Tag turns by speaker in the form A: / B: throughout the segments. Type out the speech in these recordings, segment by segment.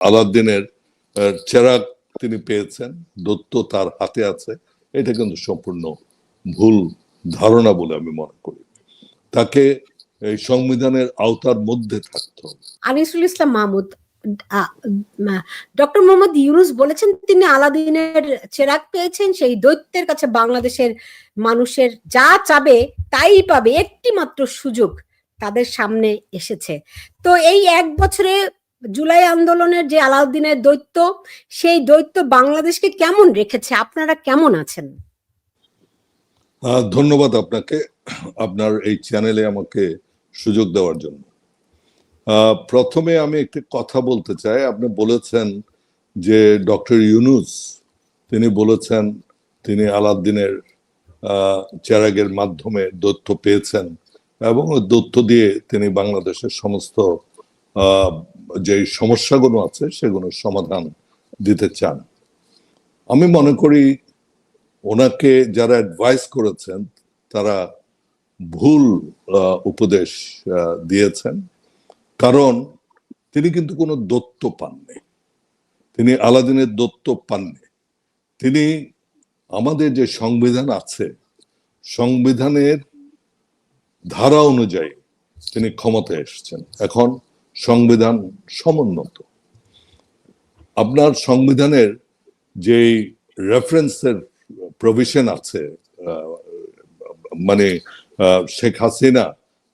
A: আলাদ্দিনের চেরাগ তিনি পেয়েছেন, দত্ত তার হাতে আছে। এটা কিন্তু সম্পূর্ণ ভুল ধারণা বলে আমি মনে করি। তাকে এই সংবিধানের আওতার মধ্যে থাকতে
B: আনিসুল ইসলাম মাহমুদ ডক্টর মোহাম্মদ ইউনুস বলেছেন তিনি আলাদিনের চেরাগ পেয়েছেন, সেই দৈত্যের কাছে বাংলাদেশের মানুষের যা চাবে তাই পাবে একটি মাত্র সুযোগ তাদের সামনে এসেছে। তো এই এক বছরে জুলাই আন্দোলনের যে আলাউদ্দিনের দৈত্য, সেই দৈত্য বাংলাদেশকে কেমন রেখেছে? আপনারা কেমন আছেন?
A: ধন্যবাদ আপনাকে, আপনার এই চ্যানেলে আমাকে সুযোগ দেওয়ার জন্য। প্রথমে আমি একটি কথা বলতে চাই। আপনি বলেছেন যে ডক্টর ইউনুস, তিনি বলেছেন তিনি আলাদ্দিনের চেরাগের মাধ্যমে তথ্য পেয়েছেন এবং তথ্য দিয়ে তিনি বাংলাদেশের সমস্ত যে সমস্যাগুলো আছে সেগুলোর সমাধান দিতে চান। আমি মনে করি ওনাকে যারা অ্যাডভাইস করেছেন, তারা ভুল উপদেশ দিয়েছেন। কারণ তিনি কিন্তু কোনো দত্ত পাননি। তিনি আলাদিনের দত্ত পাননি। তিনি আমাদের যে সংবিধান আছে, সংবিধানের ধারা অনুযায়ী তিনি ক্ষমতায় এসেছেন। এখন সংবিধান সমুন্নত। আপনার সংবিধানের যেই রেফারেন্সের প্রভিশন আছে মানে শেখ হাসিনা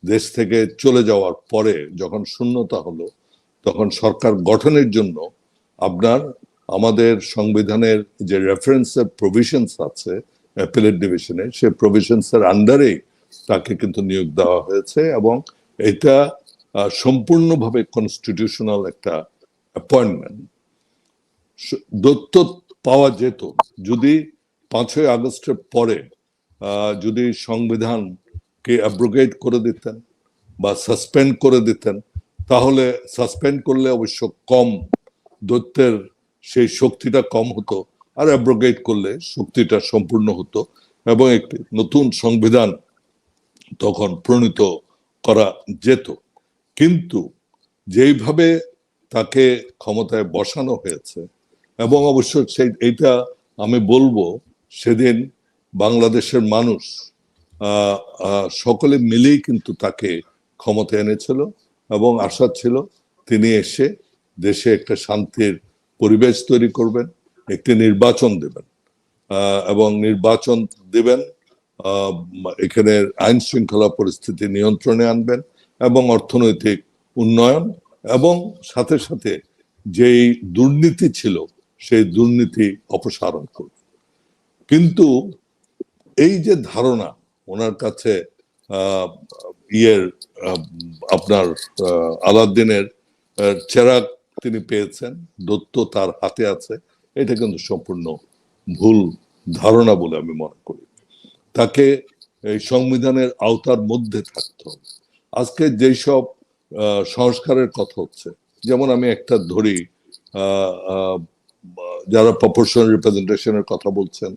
A: দেশ থেকে চলে যাওয়ার পরে যখন শূন্যতা হলো, তখন সরকার গঠনের জন্য আপনার, আমাদের সংবিধানের যে রেফারেন্সের প্রভিশনস আছে অ্যাপিলেট ডিভিশনে সে প্রভিশনসের আন্ডারেই তাকে কিন্তু নিয়োগ দেওয়া হয়েছে এবং এটা সম্পূর্ণভাবে কনস্টিটিউশনাল একটা অ্যাপয়েন্টমেন্ট দত্ত পাওয়া যেত। যদি পাঁচই আগস্টের পরে যদি সংবিধানকে অ্যাব্রোগেট করে দিতেন বা সাসপেন্ড করে দিতেন, তাহলে সাসপেন্ড করলে অবশ্য কম দত্তের সেই শক্তিটা কম হতো আর অ্যাব্রোগেট করলে শক্তিটা সম্পূর্ণ হতো এবং একটি নতুন সংবিধান তখন প্রণীত করা যেত। কিন্তু যেইভাবে তাকে ক্ষমতায় বসানো হয়েছে, এবং অবশ্য সেই, এইটা আমি বলব, সেদিন বাংলাদেশের মানুষ সকলে মিলেই কিন্তু তাকে ক্ষমতা এনেছিল, এবং আশা ছিল তিনি এসে দেশে একটা শান্তির পরিবেশ তৈরি করবেন, একটি নির্বাচন দেবেন। এবং নির্বাচন দেবেন এখানে আইন শৃঙ্খলা পরিস্থিতি নিয়ন্ত্রণে আনবেন এবং অর্থনৈতিক উন্নয়ন এবং সাথে সাথে যেই দুর্নীতি ছিল, সেই দুর্নীতি অপসারণ করবে কিন্তু এই যে ধারণা, ওনার কাছে ইয়ের আপনার আলাদ্দিনের চেরাগ তিনি পেয়েছেন, দত্ত তার হাতে আছে, এটা কিন্তু সম্পূর্ণ ভুল ধারণা বলে আমি মনে করি। তাকে এই সংবিধানের আওতার মধ্যে থাকতে হবে। আজকে যেই সব সংস্কারের কথা হচ্ছে, যেমন আমি একটা ধরি যারা প্রপোর্শনাল রিপ্রেজেন্টেশনের কথা বলছেন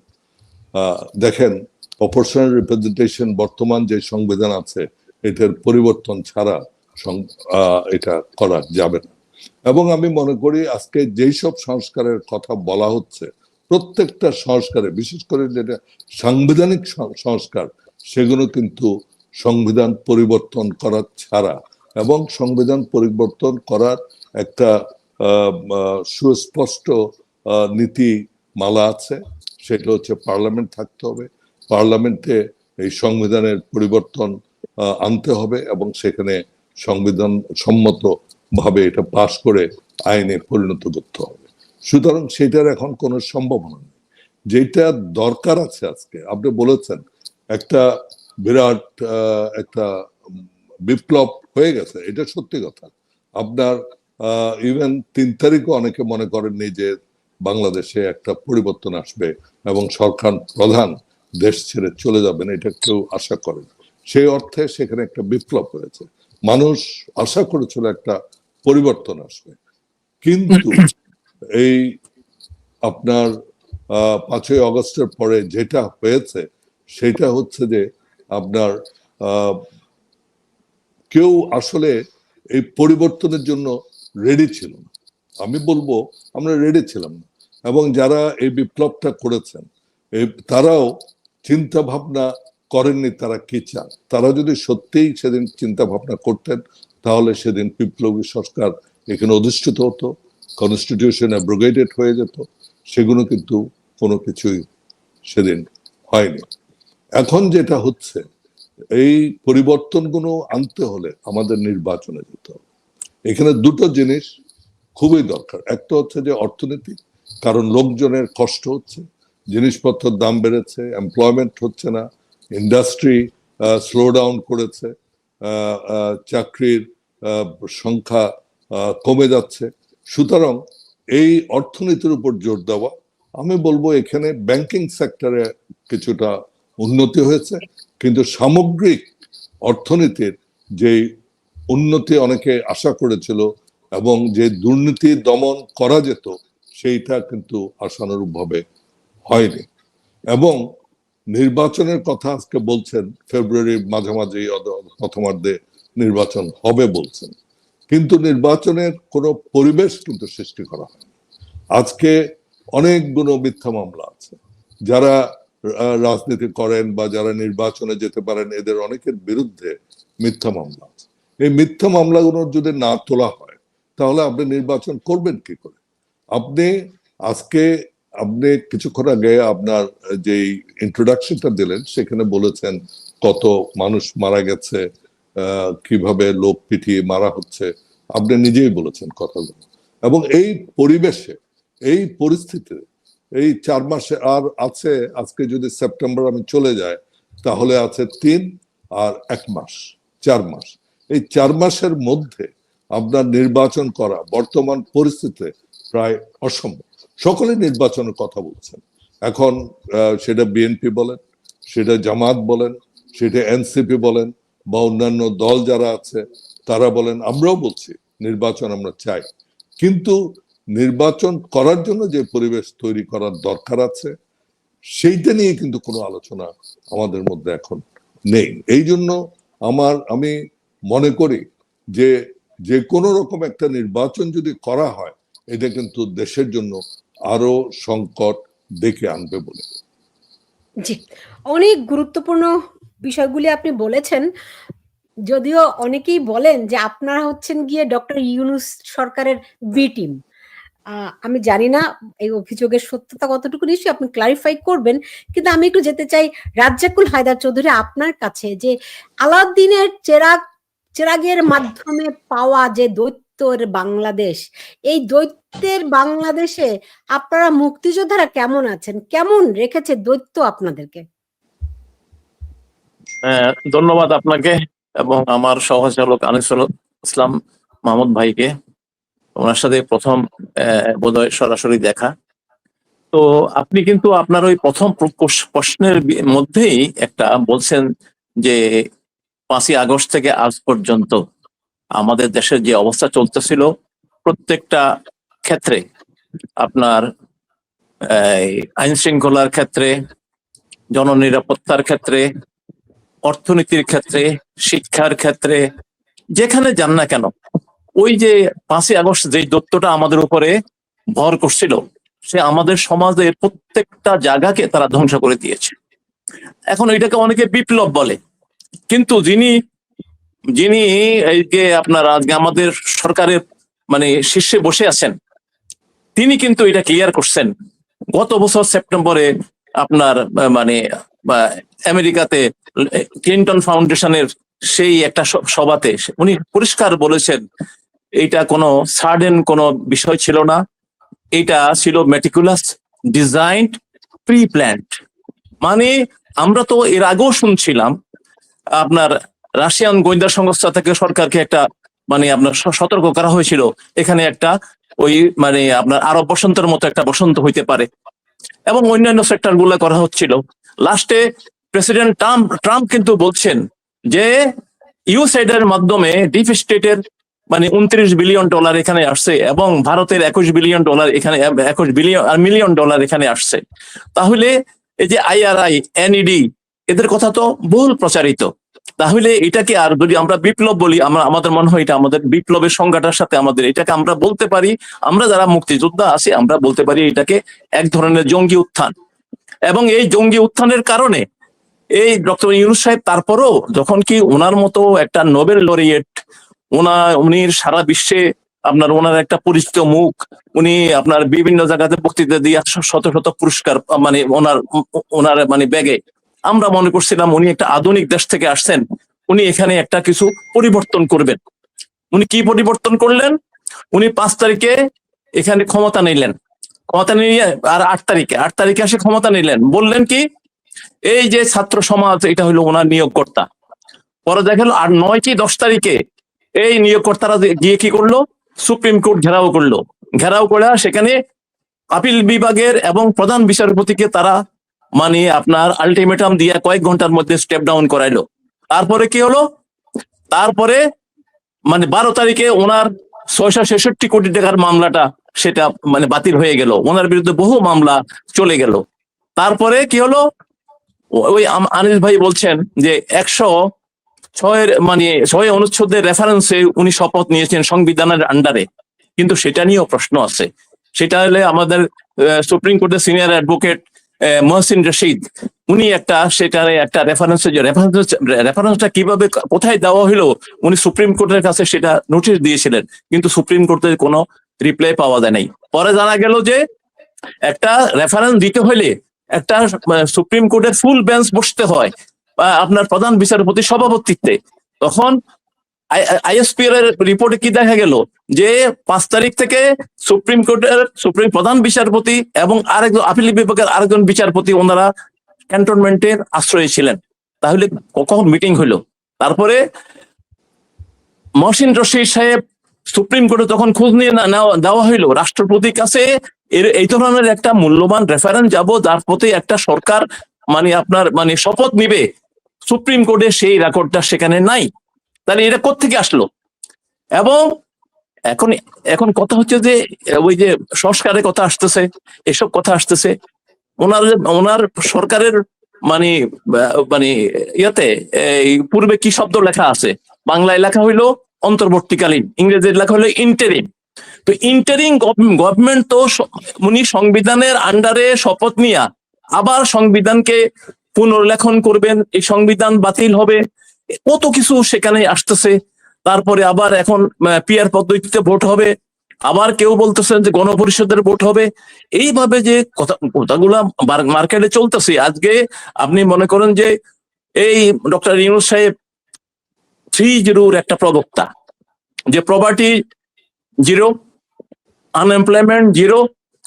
A: দেখেন প্রপোর্শনাল রিপ্রেজেন্টেশন বর্তমান যে সংবিধান আছে, এটার পরিবর্তন ছাড়া এটা করা যাবে না। এবং আমি মনে করি আজকে যেই সব সংস্কারের কথা বলা হচ্ছে, প্রত্যেকটা সংস্কারে, বিশেষ করে যেটা সাংবিধানিক সংস্কার, সেগুলো কিন্তু সংবিধান পরিবর্তন করা ছাড়া এবং সংবিধান পরিবর্তন করার একটা সুস্পষ্ট আহ, নীতিমালা আছে। সেটা হচ্ছে পার্লামেন্ট থাকতে হবে। পার্লামেন্টে এই সংবিধানের পরিবর্তন আনতে হবে এবং সেখানে সংবিধান সম্মত ভাবে এটা পাশ করে আইনে পরিণত করতে হবে। সুতরাং সেটার এখন কোনো সম্ভাবনা নেই। যেটা দরকার আছে আজকে আপনি বলেছেন একটা বিরাট একটা বিপ্লব হয়ে গেছে, এটা সত্যি কথা। আপনার ইভেন তিন তারিখও অনেকে মনে করেননি যে বাংলাদেশে একটা পরিবর্তন আসবে এবং সরকার প্রধান দেশ ছেড়ে চলে যাবেন, এটা কেউ আশা করেন সেই অর্থে সেখানে একটা বিপ্লব হয়েছে। মানুষ আশা করেছিল একটা পরিবর্তন আসবে। কিন্তু এই আপনার পাঁচই অগস্টের পরে যেটা হয়েছে, সেটা হচ্ছে যে আপনার কেউ আসলে এই পরিবর্তনের জন্য রেডি ছিল না। আমি বলব, আমরা রেডি ছিলাম না। এবং যারা এই বিপ্লবটা করেছেন, এই তারাও চিন্তা ভাবনা করেননি তারা কি চান। তারা যদি সত্যিই সেদিন চিন্তা ভাবনা করতেন, তাহলে সেদিন বিপ্লবী সরকার এখানে অধিষ্ঠিত হতো কনস্টিটিউশন অ্যাব্রোগেটেড হয়ে যেত, সেগুলো কিন্তু কোনো কিছুই সেদিন হয়নি। এখন যেটা হচ্ছে, এই পরিবর্তনগুলো আনতে হলে আমাদের নির্বাচনে যেতে হবে। এখানে দুটো জিনিস খুবই দরকার। একটা হচ্ছে যে অর্থনীতি, কারণ লোকজনের কষ্ট হচ্ছে, জিনিসপত্রের দাম বেড়েছে এমপ্লয়মেন্ট হচ্ছে না ইন্ডাস্ট্রি স্লো ডাউন করেছে চাকরির সংখ্যা কমে যাচ্ছে। সুতরাং এই অর্থনীতির উপর জোর দেওয়া, আমি বলব এখানে ব্যাংকিং সেক্টরে কিছুটা উন্নতি হয়েছে। কিন্তু সামগ্রিক অর্থনীতির যে উন্নতি অনেকে আশা করেছিল এবং যে দুর্নীতি দমন করা যেত, সেইটা কিন্তু আশানুরূপভাবে হয়নি। এবং নির্বাচনের কথা আজকে বলছেন ফেব্রুয়ারির মাঝামাঝি প্রথমার্ধে নির্বাচন হবে বলছেন। কিন্তু নির্বাচনের কোনো পরিবেশ কিন্তু সৃষ্টি করা হয়নি। আজকে অনেকগুলো মিথ্যা মামলা আছে। যারা রাজনীতি করেন বা যারা নির্বাচনে যেতে পারেন, এদের অনেকের বিরুদ্ধে মিথ্যা মামলা এই মিথ্যা মামলাগুলো যদি না তোলা হয়, তাহলে আপনি নির্বাচন করবেন কি করে? আপনি আজকে, আপনি কিছুক্ষণ আগে আপনার যে ইন্ট্রোডাকশনটা দিলেন, সেখানে বলেছেন কত মানুষ মারা গেছে কীভাবে লোক পিটিয়ে মারা হচ্ছে। আপনি নিজেই বলেছেন কথাগুলো। এবং এই পরিবেশে, এই পরিস্থিতিতে এই চার মাসে আর আছে, আজকে যদি সেপ্টেম্বর আমি চলে যাই, তাহলে আছে তিন আর এক মাস, চার মাস। এই চার মাসের মধ্যে আপনার নির্বাচন করা বর্তমান পরিস্থিতিতে প্রায় অসম্ভব। সকলে নির্বাচনের কথা বলছেন। এখন সেটা বিএনপি বলেন, সেটা জামাত বলেন, সেটা এনসিপি বলেন, বা অন্যান্য দল যারা আছে, তারা বলেন, আমরাও বলছি, নির্বাচন আমরা চাই। কিন্তু নির্বাচন করার জন্য যে পরিবেশ তৈরি করার দরকার আছে, সেইটা নিয়ে কিন্তু কোনো আলোচনা আমাদের মধ্যে এখন নেই। এই জন্য আমার, আমি মনে করি যে যে কোনো রকম একটা নির্বাচন যদি করা হয়, এটা কিন্তু দেশের জন্য আরও সংকট ডেকে আনবে বলে।
B: জি, অনেক গুরুত্বপূর্ণ বিষয়গুলি আপনি বলেছেন। যদিও অনেকেই বলেন যে আপনারা হচ্ছেন গিয়ে ডক্টর ইউনুস সরকারের বি টিম। আমি জানি না এই অভিযোগের সত্যতা কতটুকু নিশ্চয়ই আপনি ক্লারিফাই করবেন, কিন্তু আমি একটু যেতে চাই রাজ্জাকুল হায়দার চৌধুরী আপনার কাছে যে আলাউদ্দিনের চেরাগ, চেরাগের মাধ্যমে পাওয়া যে দৈত্যের বাংলাদেশ, এই দৈত্যের বাংলাদেশে আপনারা মুক্তিযোদ্ধারা কেমন আছেন? কেমন রেখেছে দৈত্য আপনাদেরকে?
C: ধন্যবাদ আপনাকে এবং আমার সহচালক আনিসুল ইসলাম মাহমুদ ভাইকে। ওনার সাথে প্রথম বোধহয় সরাসরি দেখা। তো আপনি কিন্তু আপনার ওই প্রথম প্র- প্রশ্নের মধ্যেই একটা বলছেন যে পাঁচই আগস্ট থেকে আজ পর্যন্ত আমাদের দেশের যে অবস্থা চলতেছিল প্রত্যেকটা ক্ষেত্রে, আপনার আইন শৃঙ্খলার ক্ষেত্রে, জননিরাপত্তার ক্ষেত্রে, অর্থনীতির ক্ষেত্রে, শিক্ষার ক্ষেত্রে, যেখানে যান না কেন ওই যে পাঁচই আগস্ট যে দত্তটা আমাদের উপরে ভর করছিল, সে আমাদের সমাজের প্রত্যেকটা জায়গাকে তারা ধ্বংস করে দিয়েছে। এখন এটাকে অনেকে বিপ্লব বলে। কিন্তু যিনি যিনি এই যে আপনার আজকে আমাদের সরকারের মানে শীর্ষে বসে আছেন, তিনি কিন্তু এটা ক্লিয়ার করছেন। গত বছর সেপ্টেম্বরে আপনার মানে আমেরিকাতে ক্লিন্টন ফাউন্ডেশনের সেই একটা সভাতে, উনি পরিষ্কার বলেছেন এটা কোনো সার্ডেন কোনো বিষয় ছিল না। এটা ছিল মেটিকুলাস ডিজাইন্ড প্রি প্ল্যান্ট মানে আমরা তো এর আগেও শুনছিলাম, আপনার রাশিয়ান গোয়েন্দা সংস্থা থেকে সরকারকে একটা মানে আপনার সতর্ক করা হয়েছিল। এখানে একটা ওই মানে আপনার আরব বসন্তের মতো একটা বসন্ত হইতে পারে। এবং অন্যান্য সেক্টরগুলো করা হচ্ছিল। লাস্টে প্রেসিডেন্ট ট্রাম্প ট্রাম্প কিন্তু বলছেন যে ইউসাইড এর মাধ্যমে ডিপ স্টেটের মানে উনত্রিশ বিলিয়ন ডলার এখানে আসছে এবং ভারতের একুশ বিলিয়ন ডলার এখানে, একুশ বিলিয়ন, আর মিলিয়ন ডলার এখানে আসছে। তাহলে এই যে আইআরআই এনইডি এদের কথা তো বহুল প্রচারিত। তাহলে এটাকে আর যদি আমরা বিপ্লব বলি, আমরা, আমাদের মনে হয় এটা আমাদের বিপ্লবের সংজ্ঞাটার সাথে আমাদের, এটাকে আমরা বলতে পারি, আমরা যারা মুক্তিযোদ্ধা আছি, আমরা বলতে পারি এটাকে এক ধরনের জঙ্গি উত্থান। এবং এই জঙ্গি উত্থানের কারণে এই ডক্টর ইউনুস সাহেব তারপরও যখন কি ওনার মতো একটা নোবেল লরিয়েট ওনা উনি সারা বিশ্বে আপনার ওনার একটা পরিচিত মুখ। উনি আপনার বিভিন্ন জায়গাতে বক্তৃতা দিয়ে শত শত পুরস্কার মানে ওনার ওনার মানে ব্যাগে। আমরা মনে করছিলাম উনি একটা আধুনিক দেশ থেকে আসছেন। উনি এখানে একটা কিছু পরিবর্তন করবেন। উনি কি পরিবর্তন করলেন? উনি পাঁচ তারিখে এখানে ক্ষমতা নিলেন। ক্ষমতা নিয়ে আর আট তারিখে আট তারিখে এসে ক্ষমতা নিলেন। বললেন কি, এই যে ছাত্র সমাজ, এটা হলো ওনার নিয়োগকর্তা। পরে দেখা গেল আর নয় কি দশ তারিখে এই নিয়োগকর্তারা গিয়ে কি করল? সুপ্রিম কোর্ট ঘেরাও করল। ঘেরাও করে সেখানে আপিল বিভাগের এবং প্রধান বিচারপতিকে তারা মানে আপনার আলটিমেটাম দিয়ে কয়েক ঘণ্টার মধ্যে স্টেপ ডাউন করাইলো। তারপরে কি হলো? তারপরে মানে বারো তারিখে ওনার ছয়শো ছেষট্টি কোটি টাকার মামলাটা সেটা মানে বাতিল হয়ে গেল। ওনার বিরুদ্ধে বহু মামলা চলে গেল। তারপরে কি হলো? ওই আনিস ভাই বলছেন যে একশো ছয়ের মানে ছয় অনুচ্ছেদের রেফারেন্সে উনি শপথ নিয়েছেন সংবিধানের আন্ডারে কিন্তু সেটা নিয়েও প্রশ্ন আছে। সেটা হলে আমাদের সুপ্রিম কোর্টের সিনিয়র অ্যাডভোকেট মহসিন রশিদ উনি একটা, সেটারে একটা রেফারেন্স রেফারেন্স রেফারেন্সটা কীভাবে, কোথায় দেওয়া হলো, উনি সুপ্রিম কোর্টের কাছে সেটা নোটিশ দিয়েছিলেন। কিন্তু সুপ্রিম কোর্টের কোনো রিপ্লাই পাওয়া যায় নাই। পরে জানা গেল যে একটা রেফারেন্স দিতে হলে একটা সুপ্রিম কোর্টের ফুল বেঞ্চ বসতে হয়। আপনার প্রধান বিচারপতি সভাপতিত্বে। তখন আইএসপি এর রিপোর্টে কি দেখা গেল? যে পাঁচ তারিখ থেকে সুপ্রিম কোর্টের সুপ্রিম প্রধান বিচারপতি এবং আরেকজন আপিল বিভাগের আরেকজন বিচারপতি ওনারা ক্যান্টনমেন্টের আশ্রয়ে ছিলেন। তাহলে কখন মিটিং হইল তারপরে মহসিন রশিদ সাহেব সুপ্রিম কোর্টে তখন খোঁজ নিয়ে দেওয়া হইল, রাষ্ট্রপতির কাছে এর, এই ধরনের একটা মূল্যবান রেফারেন্স যাব, যার প্রতি একটা সরকার মানে আপনার মানে শপথ নিবে সুপ্রিম কোর্টে সেই রেকর্ডটা সেখানে নাই। তাহলে এটা কোত্থেকে আসলো? এবং এখন এখন কথা হচ্ছে যে, ওই যে সংস্কারের কথা আসতেছে, এসব কথা আসতেছে। ওনার ওনার সরকারের মানে মানে ইয়াতে, এই পূর্বে কি শব্দ লেখা আছে? বাংলায় লেখা হইল অন্তর্বর্তীকালীন ইংরেজির লেখা হলো ইন্টারিম তো ইন্টারিম গভর্নমেন্ট তো উনি সংবিধানের আন্ডারে শপথ নিয়া আবার সংবিধানকে পুনর্লেখন করবেন, এই সংবিধান বাতিল হবে, কত কিছু সেখানে আসতেছে। তারপরে আবার এখন পিয়ার পদ্ধতিতে ভোট হবে, আবার কেউ বলতেছেন যে গণপরিষদের ভোট হবে। এইভাবে যে কথা, কথাগুলা মার্কেটে চলতেছে। আজকে আপনি মনে করেন যে এই ডক্টর ইউনুস সাহেব থ্রি জিরোর একটা প্রবক্তা। যে poverty zero unemployment zero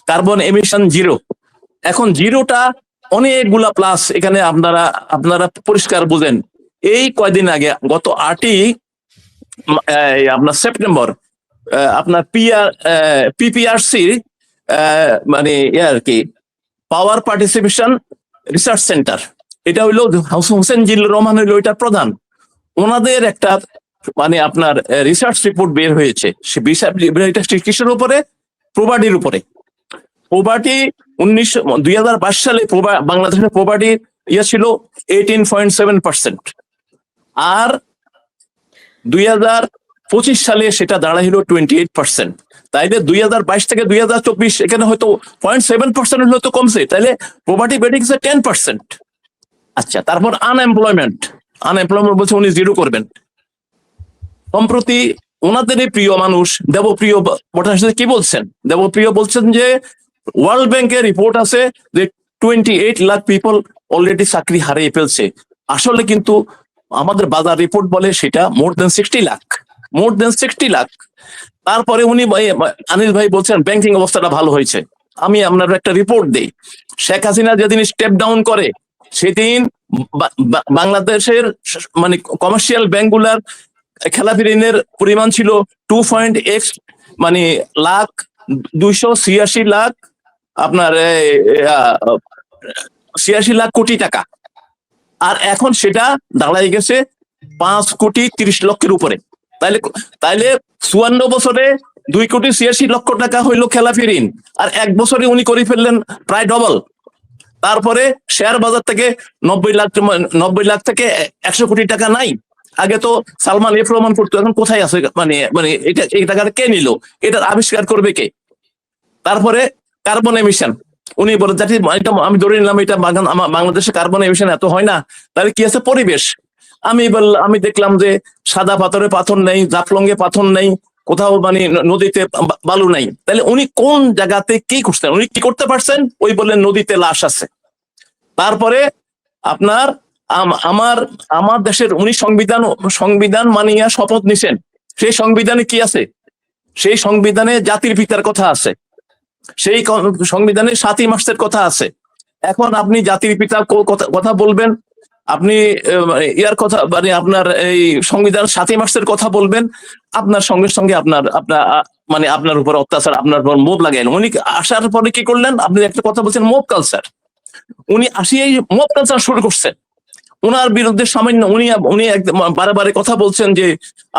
C: carbon emission zero এখন জিরোটা অনেকগুলা প্লাস এখানে আপনারা আপনারা পরিষ্কার বুঝেন। এই কয়দিন আগে, গত আটই আপনার সেপ্টেম্বর আপনার পিআর পিপিআরসি মানে আর কি পাওয়ার পার্টিসিপেশন রিসার্চ সেন্টার এটা হইল হোসেন জিল্লুর রহমান হইল এটা প্রধান। ওনাদের একটা মানে আপনার রিসার্চ রিপোর্ট বের হয়েছে। এটা কিসের উপরে? প্রবার্টির উপরে। প্রবার্টি উনিশশো দুই সালে বাংলাদেশের প্রবার্টি ইয়ে ছিল এইটিন পয়েন্ট সেভেন পার্সেন্ট আর দুই পঁচিশ সালে সেটা দাঁড়ায় হলো টোয়েন্টি এইট পার্সেন্ট তাইলে দুই হাজার বাইশ থেকে দুই হাজার চব্বিশ এখানে হয়তো পয়েন্ট সেভেন পার্সেন্ট হয়তো কমছে, তাইলে প্রপার্টি গেছে টেন পার্সেন্ট আচ্ছা তারপর আনএমপ্লয়মেন্ট আনএমপ্লয়মেন্ট বলছে উনি জিরো করবেন। সম্প্রতি ওনাদেরই প্রিয় মানুষ, দেবপ্রিয় ভট্টাচার্য কি বলছেন? দেবপ্রিয় বলছেন যে ওয়ার্ল্ড ব্যাংকের রিপোর্ট আছে যে twenty eight lakh people already চাকরি হারিয়ে ফেলছে। আসলে কিন্তু আমাদের বাজার রিপোর্ট বলে সেটা more than sixty lakh more than sixty lakh তারপরে উনি আনিস ভাই বলছেন ব্যাংকিং অবস্থাটা ভালো হয়েছে। আমি আপনার একটা রিপোর্ট দেই। শেখ হাসিনা যেদিন স্টেপ ডাউন করে, সেদিন বাংলাদেশের মানে কমার্শিয়াল ব্যাংকগুলার খেলাপি ঋণের পরিমাণ ছিল টু পয়েন্ট এক্স মানে লাখ দুইশো ছিয়াশি লাখ। আপনার ছিয়াশি লাখ কোটি টাকা। আর এখন সেটা দাঁড়াই গেছে পাঁচ কোটি তিরিশ লক্ষের উপরে। তাইলে তাইলে চুয়ান্ন বছরে দুই কোটি ছিয়াশি লক্ষ টাকা হইল খেলাপি ঋণ, আর এক বছরে উনি করে ফেললেন প্রায় ডবল তারপরে শেয়ার বাজার থেকে নব্বই লাখ নব্বই লাখ থেকে একশো কোটি টাকা নাই। আগে তো সালমান এফ রহমান করতো, এখন কোথায় আছে? মানে মানে এটা, এই টাকাটা কে নিল? এটার আবিষ্কার করবে কে? তারপরে কার্বন এমিশন উনি বলে যাতে এটা আমি ধরে নিলাম, এটা বাংলাদেশে কার্বন এমিশন এত হয় না। তাহলে কি আছে পরিবেশ? আমি বল, আমি দেখলাম যে সাদা পাথরে পাথর নেই জাফলঙ্গে পাথর নেই, কোথাও মানে নদীতে বালু নাই। তাহলে উনি কোন জায়গাতে কি করছেন? উনি কি করতে পারছেন? ওই বললেন নদীতে লাশ আছে। তারপরে আপনার আম- আমার আমার দেশের উনি সংবিধান সংবিধান মানিয়া শপথ নিছেন। সেই সংবিধানে কি আছে? সেই সংবিধানে জাতির পিতার কথা আছে। সেই সংবিধানে সাতই মাসের কথা আছে। এখন আপনি জাতির পিতা কথা- বলবেন, আপনি ইয়ার কথা মানে আপনার এই সংবিধান সাতই মাসের কথা বলবেন, আপনার সঙ্গে সঙ্গে আপনার আপনার মানে আপনার উপর অত্যাচার, আপনার উপর মোব লাগাইলেন। উনি আসার পরে কি করলেন? আপনি একটা কথা বলছেন, মোব কালচার উনি আসিয়াই মোব কালচার শুরু করছেন। ওনার বিরুদ্ধে সামান্য উনি উনি বারে বারে কথা বলছেন যে,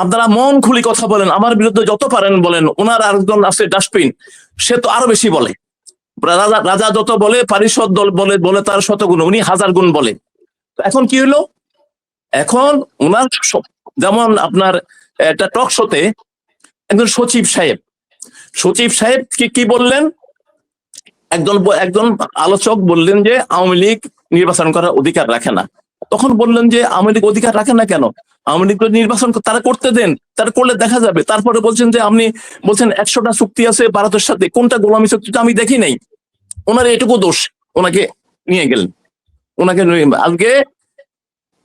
C: আপনারা মন খুলি কথা বলেন, আমার বিরুদ্ধে যত পারেন বলেন ওনার আরেকজন আছে ডাস্টবিন, সে তো আরও বেশি বলে। রাজা রাজা যত বলে, পারিষদ দল বলে বলে তার শতগুণ, উনি হাজার গুণ বলে। এখন কি হলো এখন ওনার যেমন আপনার একটা টক শোতে একজন সচিব সাহেব সচিব সাহেব কি কি বললেন? একজন একজন আলোচক বললেন যে, আওয়ামী লীগ নির্বাচন করার অধিকার রাখে না। তখন বললেন যে আওয়ামী অধিকার রাখে না কেন? আওয়ামী নির্বাচন তারা করতে দেন, তারা করলে দেখা যাবে। তারপরে বলছেন যে আপনি বলছেন একশোটা চুক্তি আছে ভারতের সাথে, কোনটা গোলামী চুক্তিটা আমি দেখি নাই। ওনার এটুকু দোষ, ওনাকে নিয়ে গেলেন। ওনাকে আজকে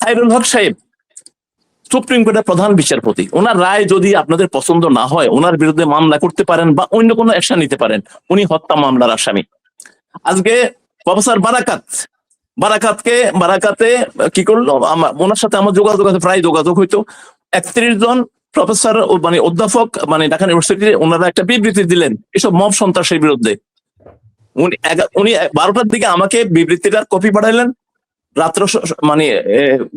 C: খায়রুল হক সাহেব, সুপ্রিম কোর্টের প্রধান বিচারপতি, ওনার রায় যদি আপনাদের পছন্দ না হয়, ওনার বিরুদ্ধে মামলা করতে পারেন বা অন্য কোনো অ্যাকশন নিতে পারেন, উনি হত্যা মামলার আসামি। আজকে প্রফেসর বারাকাত বারাকাতকে, বারাকাতে কি করল? ওনার সাথে আমার যোগাযোগ আছে, প্রায় যোগাযোগ হইতো। একত্রিশ জন প্রফেসর মানে অধ্যাপক মানে ঢাকা ইউনিভার্সিটির ওনারা একটা বিবৃতি দিলেন, এসব মব সন্ত্রাসের বিরুদ্ধে। উনি উনি বারোটার দিকে আমাকে বিবৃতিটার কপি পাঠাইলেন। রাত্র মানে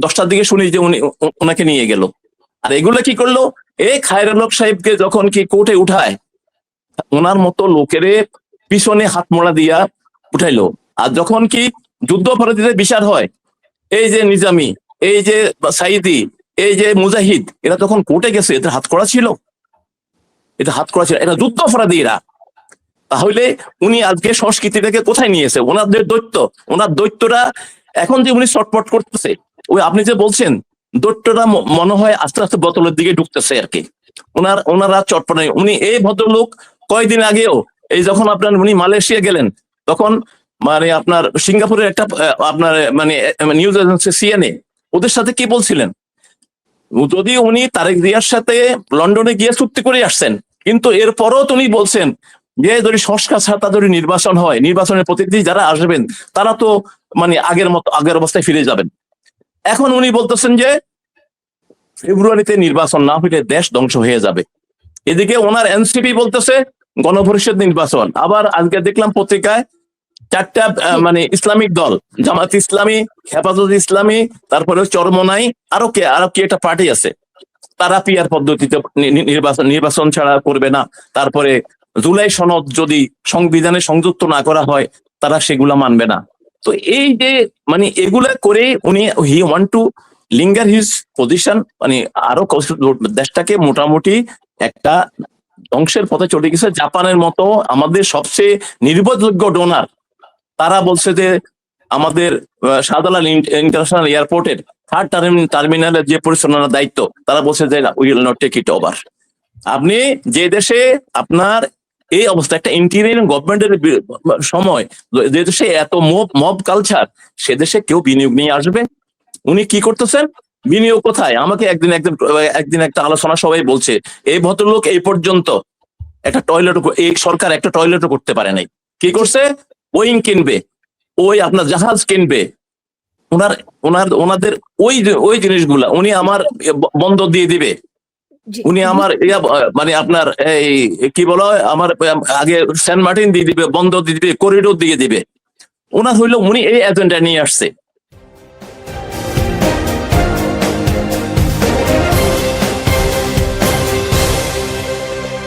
C: দশটার দিকে শুনি যে উনি ওনাকে নিয়ে গেল। আর এগুলো কি করল? এই খায়রুলক সাহেবকে যখন কি কোর্টে উঠায় ওনার মতো লোকেরে পিছনে হাত মোড়া দিয়া উঠাইলো। আর যখন কি যুদ্ধ অপরাধীদের বিচার হয়। এই যে নিজামি, এই যে সাইদি, এই যে মুজাহিদ, এরা তখন কোর্টে গেছে, এদের হাত করা ছিল। এটা হাত করা ছিল। এটা যুদ্ধ অপরাধী এরা তাহলে উনি আজকে সংস্কৃতিটাকে কোথায় নিয়েছে ওনাদের দৈত্য। ওনার দৈত্যরা এখন যে উনি চটপট করতেছে, ওই আপনি যে বলছেন, দৈত্যরা মনে হয় আস্তে আস্তে বোতলের দিকে ঢুকতেছে আর কি। ওনার, ওনারা চটপট উনি এই ভদ্রলোক কয়েকদিন আগেও, এই যখন আপনার উনি মালয়েশিয়া গেলেন, তখন মানে আপনার সিঙ্গাপুরের একটা আপনার মানে নিউজ এজেন্সি সিএনএ ওদের সাথে কি বলছিলেন? যদি উনি তারেক জিয়ার সাথে লন্ডনে গিয়ে চুক্তি করে আসছেন, কিন্তু এরপরও তুমি বলছেন যে যদি সংস্কার ছাড়া যদি নির্বাচন হয়, নির্বাচনের প্রতিনিধি যারা আসবেন, তারা তো মানে আগের মতো, আগের অবস্থায় ফিরে যাবেন। এখন উনি বলতেছেন যে ফেব্রুয়ারিতে নির্বাচন না হইলে দেশ ধ্বংস হয়ে যাবে। এদিকে ওনার এনসিপি বলতেছে গণপরিষদ নির্বাচন। আবার আজকে দেখলাম পত্রিকায় চারটা মানে ইসলামিক দল, জামাত ইসলামী, হেফাজত ইসলামী তারপরে চরমনাই, আরও কে, আরও কি একটা পার্টি আছে। তারা পিয়ার পদ্ধতিতে নির্বাচন নির্বাচন ছাড়া করবে না। তারপরে জুলাই সনদ যদি সংবিধানে সংযুক্ত না করা হয়, তারা সেগুলা মানবে না। তো এই যে মানে এগুলা করে উনি, he want to linger his position মানে আরও দেশটাকে মোটামুটি একটা ধ্বংসের পথে চলে গেছে। জাপানের মতো আমাদের সবচেয়ে নির্ভরযোগ্য ডোনার তারা বলছে যে আমাদের শাহজালাল ইন্টারন্যাশনাল এয়ারপোর্টের থার্ড টার্মিনালের যে পরিচালনার দায়িত্ব, তারা বলছে যে will not take it over আপনি যে দেশে আপনার এই অবস্থা, একটা ইন্টিরিয়ার গভর্নমেন্টের সময়, যে দেশে এত মব মব কালচার সে দেশে কেউ বিনিয়োগ নিয়ে আসবে? উনি কি করতেছেন? বিনিয়োগ কোথায়? আমাকে একদিন একদিন একদিন একটা আলোচনা সবাই বলছে, এই ভদ্রলোক এই পর্যন্ত একটা টয়লেট এই সরকার একটা টয়লেটও করতে পারে নাই। কি করছে? ওয়িং কিনবে ওই আপনার জাহাজ কিনবে। ওনার ওনার ওনাদের ওই ওই জিনিসগুলা উনি আমার বন্ধ দিয়ে দিবে। উনি আমার ইয়া মানে আপনার এই কি বলো হয় আমার আগে সেন্ট মার্টিন দিয়ে দিবে বন্ধ দিয়ে দিবে করিডোর দিয়ে দিবে। ওনার হইল উনি এই এজেন্ডা নিয়ে আসছে।